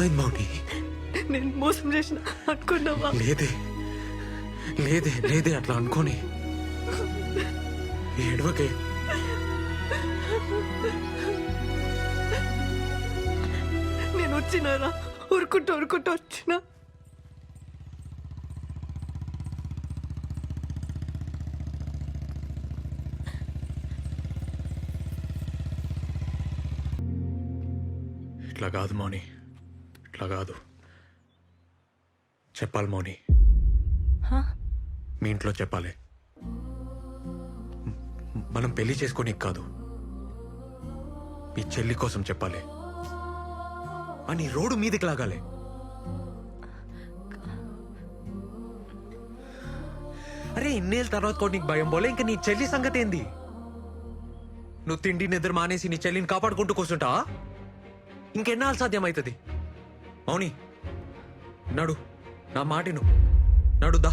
ఏమైంది మౌని? నేను మోసం చేసిన అనుకున్నావా? లేదే. లేదే లేదే అట్లా అనుకోని. ఏడవకే. నేను వచ్చినారా? ఉరుకుంటూ ఉరుకుంటూ వచ్చిన. ఇట్లా కాదు మౌని. ఇట్లా కాదు. చెప్పాలి మౌని. మీ ఇంట్లో చెప్పాలి. మనం పెళ్ళి చేసుకొని కాదు. మీ చెల్లి కోసం చెప్పాలి. అని రోడ్డు మీదకి లాగాలి. అరే ఇన్నేళ్ళ తర్వాత కూడా నీకు భయం పోలే? ఇంకా నీ చెల్లి సంగతి ఏంది? నువ్వు తిండి నిద్ర మానేసి నీ చెల్లిని కాపాడుకుంటూ కూర్చుంటా ఇంకెన్నాళ్ళు సాధ్యమవుతుంది? మౌని నడు నా మాటిను నడుదా.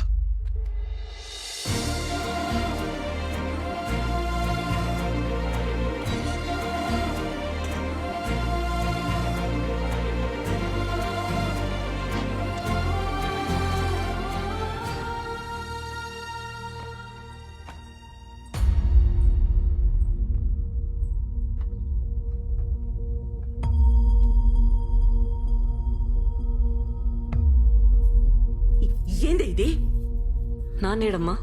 నాన్నేడమ్మా?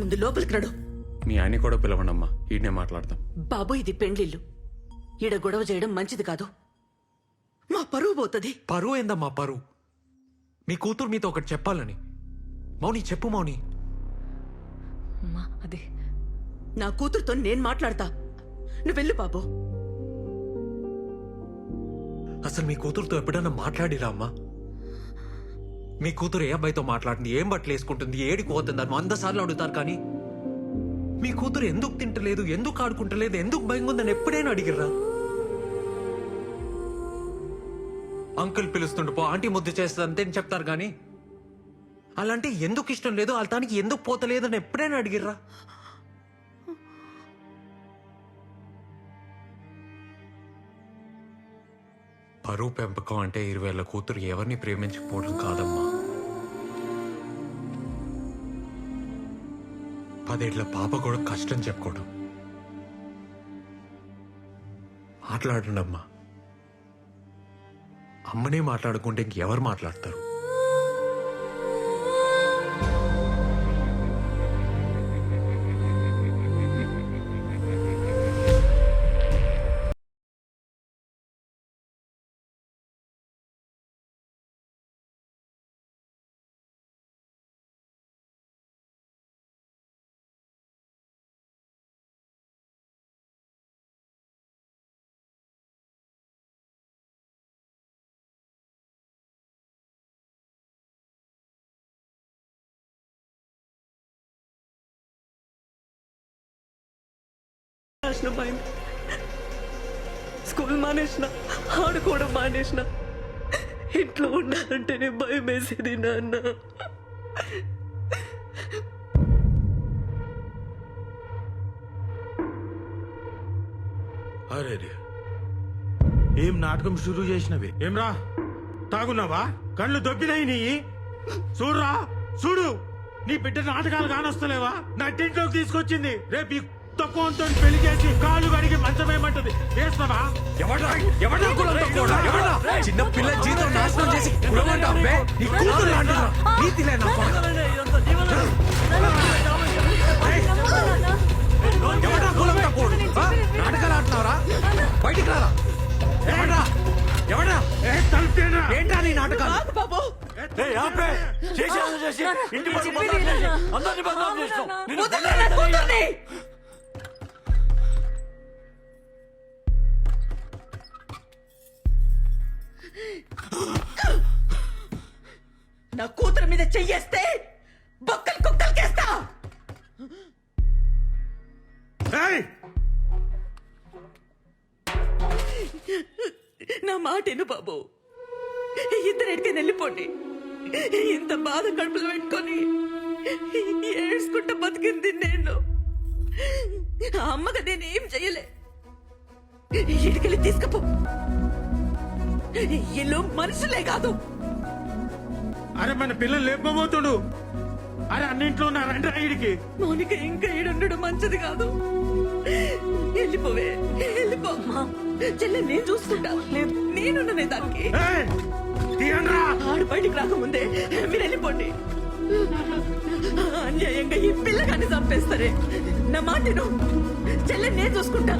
ముందు లోపలికి నడు. మీ ఆయన కూడా పిలవండమ్మా. ఈయనే మాట్లాడతాం. బాబు ఇది పెండ్లిల్లు ఈడ గొడవ చేయడం మంచిది కాదు. మా పరువు పోతుంది. పరువు ఏందమ్మా పరువు? మీ కూతురు మీతో ఒకటి చెప్పాలని. మౌని చెప్పు మౌని. అమ్మా అది నా కూతురుతో నేను మాట్లాడతా. నువ్వు వెళ్ళు బాబు. అసలు మీ కూతురుతో ఎప్పుడైనా మాట్లాడిరా అమ్మా? మీ కూతురు ఏ అబ్బాయితో మాట్లాడింది ఏం బట్టలు వేసుకుంటుంది? ఏడికి పోతుంది? అని వంద సార్లు అడుగుతారు కానీ మీ కూతురు ఎందుకు తింటలేదు? ఎందుకు ఆడుకుంటలేదు? ఎందుకు భయంగా ఉందని ఎప్పుడైనా అడిగిర్రా? అంకుల్ పిలుస్తుండు పో ఆంటీ ముద్దు చేస్తుంది అంతే అని చెప్తారు కానీ అలాంటి ఎందుకు ఇష్టం లేదు? వాళ్ళ ఎందుకు పోతలేదు అని ఎప్పుడైనా అడిగిర్రా? పరువు పెంపకం అంటే ఇరవేళ్ళ కూతురు ఎవరిని ప్రేమించకపోవడం కాదమ్మా. పదేళ్ళ పాప కూడా కష్టం చెప్పుకోవడం మాట్లాడండి అమ్మా అమ్మనే మాట్లాడుకుంటే ఇంకెవరు మాట్లాడతారు? నాశనం అయింది స్కూల్ మానేసిన ఆడుకోవడం మానేసిన. ఇంట్లో ఉండాలంటేనే భయం వేసేది నాన్న. అరే ఏం నాటకం షురూ చేసినవి? ఏమ్రా? తాగున్నావా? కళ్ళు దొబ్బినాయి నీ. చూడురా? చూడు. నీ బిడ్డ నాటకాలు కానొస్తలేవా? నా ఇంట్లోకి తీసుకొచ్చింది. రేపు తక్కువతో పెళ్ళి చేసి కాళ్ళు కడిగి మంచమేమంటది వేస్తావా? ఎవడ్రా? ఎవడ్రా కులం? ఎవడ్రా? చిన్న పిల్ల జీవితం నాశనం చేసి కులం అబ్బే? నీ కూతురు లాంటిదా? నీతి లేని! ఎవడ్రా కులం తక్కువోడు? ఆ? నాటకాలు ఆడుతున్నావురా బయటికి రారా? ఏ తలుపుతేనా? ఏంటా నీ నాటకాలు? బాబు. చేసి ఇంటి అందరినీ బదనాం చేసినావు. చెయ్యేస్తే బొక్కలు కుక్కలకేస్తా. ఏయ్! నా మాట విను బాబు. ఇద్దరు ఎడికని వెళ్ళిపోండి. ఇంత బాధ కడుపులో పెట్టుకొని ఏడ్చుకుంటా బతికింది నేను. ఆ అమ్మగా నేను చెయ్యలే. ఇడికెళ్ళి తీసుకపో. ఇల్లు మనుషులే కాదు. అరే మన పిల్లలు లేపబోతుడు. అరే అన్నింట్లో ఉన్నారంటే ఇడికి మౌనిక ఇంకా ఈడుండడం మంచిది కాదు. వెళ్ళిపోవే వెళ్ళిపో చెల్లె నేను చూసుకుంటా. లేదు. నేనున్ననే దానికి. ఆడు బయటికి రాకముందే మీరు వెళ్ళిపోండి. అన్యాయంగా ఈ పిల్లగాన్ని చంపేస్తారే. నా మాట విను. చెల్లె నేను చూసుకుంటా.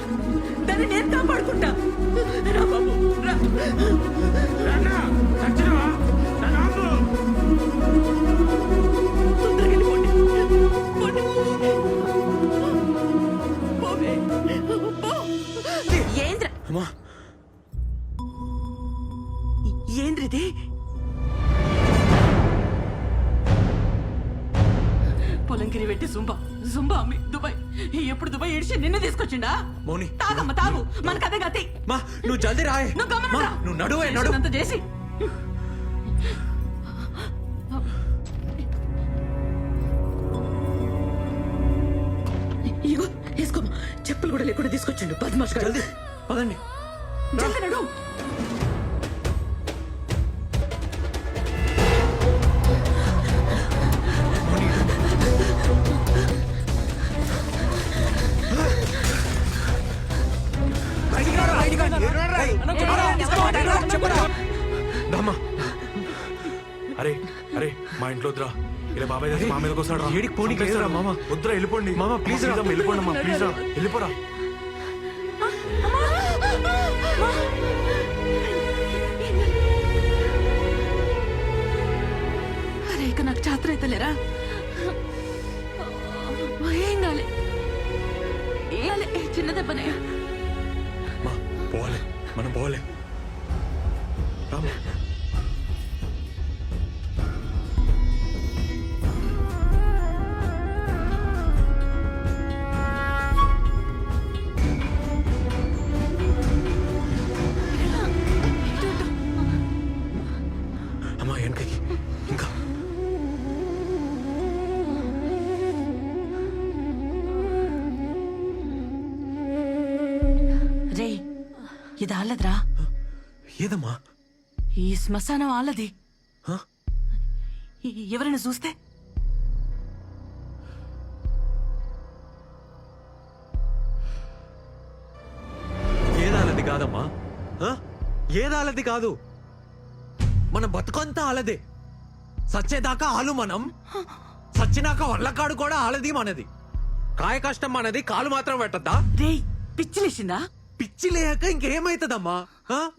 దాన్ని నేను కాపాడుకుంటా. రా బాబు రా. పెట్టి జుంబా జుంబా అమ్మి దుబాయ్. ఎప్పుడు దుబాయ్ ఏడిచి నిన్ను తీసుకొచ్చిండా? మౌని. తాగమ్మ తాగు. మనకు అదే గతి. మా నువ్వు జల్దీ రాయ్. నువ్వు గమనం రా. నువ్వు నడువే నడు. చేసినంత చేసి. ఇగో వేసుకోమా చెప్పులు కూడా లేకుండా తీసుకొచ్చిండు. పద్మాష్ గారు. జల్దీ పదండి. జల్ది నడు. అరే అరే మా ఇంట్లో వద్దురా. ఇలా బాబాయ్ దగ్గర మా మీదకి వస్తాడు రా. ఏడికి పోనీకి లేదురా, మామ. వద్దురా వెళ్ళిపోండి. మామ, ప్లీజ్ రా. వెళ్ళిపోండి అమ్మా ప్లీజ్ రా. వెళ్ళిపోరా. అరే ఇక నాకు చాత్ర అయితే లేరా ఏం కాలే? ఏం కాలే? చిన్న దెబ్బనే. ఇది ఆలద్రా ఏదమ్మా? ఈ శ్మశానం ఆలది ఎవరైనా చూస్తే? ఏదాలది కాదమ్మా? ఏదాలది కాదు. మన బతుకంతా ఆలదే సచ్చేదాకా ఆలు మనం. సచ్చినాక వల్లకాడు కూడా ఆలది మనది. కాయ కష్టం మనది కాలు మాత్రం పెట్టద్దా రే పిచ్చిలేసిందా పిచ్చి లేక ఇంకేమైతుందమ్మా? ఆ?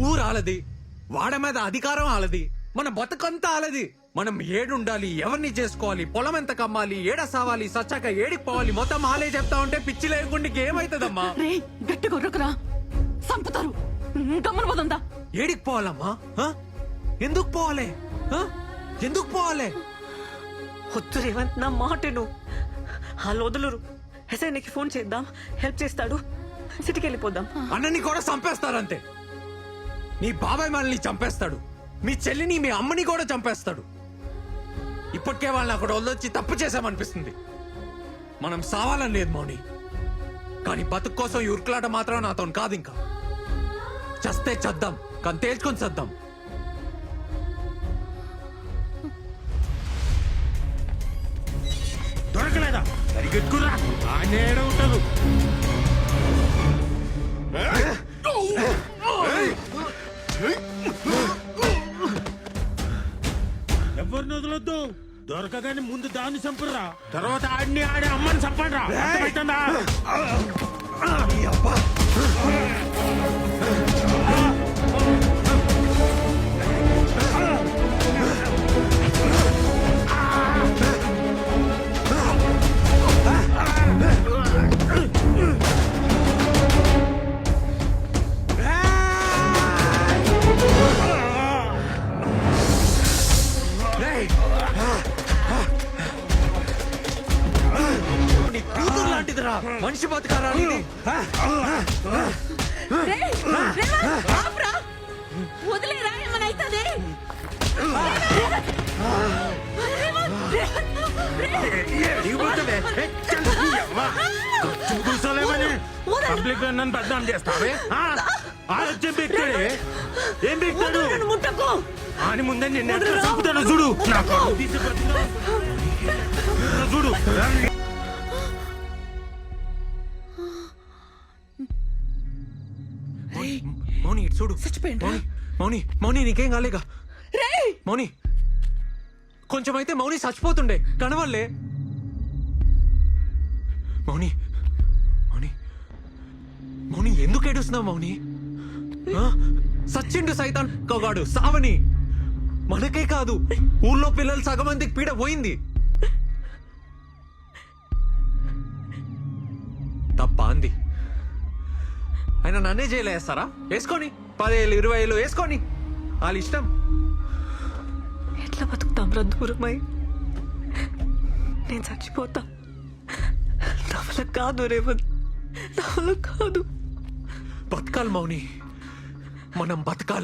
ఊరు ఆలది. వాడ మీద అధికారం ఆలది. మన బతుకంతా ఆలది. మనం ఏడుండాలి ఎవరిని చేసుకోవాలి పొలం ఎంత కమ్మాలి ఏడ సావాలి సచ్చాక ఏడికి పోవాలి మొత్తం ఆలే చెప్తా ఉంటే పిచ్చి లేకుండా ఇంకేమైతుందమ్మా రే గట్టి కొర్రకురా సంపుతారు. గమ్మన పోదందా ఏడికి పోవాలమ్మా? ఆ? ఎందుకు పోవాలి? ఆ? ఎందుకు పోవాలి? వద్దు రేవంత్ నా మాటను. వాళ్ళు వదులురు ఎస్ఐనికి ఫోన్ చేద్దాం. హెల్ప్ చేస్తాడు. సిటీకి వెళ్ళిపోదాం అన్నని కూడా చంపేస్తారంతే. నీ బాబాయ్ మనల్ని చంపేస్తాడు. మీ చెల్లిని మీ అమ్మని కూడా చంపేస్తాడు. ఇప్పటికే వాళ్ళని అక్కడ వదిలొచ్చి తప్పు చేశామనిపిస్తుంది. మనం సావాలని లేదు మౌని. కానీ బతుకు కోసం ఈ ఉరుకులాట మాత్రం నాతో కాదు ఇంకా. చస్తే చద్దాం కానీ తేల్చుకొని చద్దాం దొరకలేదా? సరిగెత్తుకురా ఆయన ఏడ దొరకగానే ముందు దాన్ని చంపురా తర్వాత ఆడిని ఆడే అమ్మని చంపండి రా. రేయ్! లాంటిదిరా మనిషి బతకారా? వదిలేరా ఏమైనా అవుతుంది దిగిపోతుంది చూసలేమని పబ్లిక్లో నన్ను బద్నాం చేస్తావే ఆ? ఆడొచ్చేం బిక్తాడే ఏం బిక్తాడు నన్ను ముట్టకు. అని ముందే నిన్ను ఎట్లా చంపుతానో చూడు. చూడు చూడు? మౌని మౌని మౌని నీకేం కాలేగా మౌని కొంచెం అయితే మౌని చచ్చిపోతుండే. కనవల్లే మౌని మౌని మౌని ఎందుకు ఏడుస్తున్నావు మౌని? సచ్చిండు సైతాన్ కోగాడు సావని. మనకే కాదు ఊళ్ళో పిల్లలు సగం మందికి పీడ పోయింది. తప్ప అంది. ఆయన నన్నే జైలు వేస్తారా? వేసుకొని. పదేళ్ళు ఇరవై ఏళ్ళు వేసుకొని వాళ్ళ ఇష్టం. ఎట్లా బతుకుతాం రా దూరమై? నేను చచ్చిపోతా. నా కాదు రేవంత్. నా కాదు. బతకాలి మౌని. మనం బతకాలి.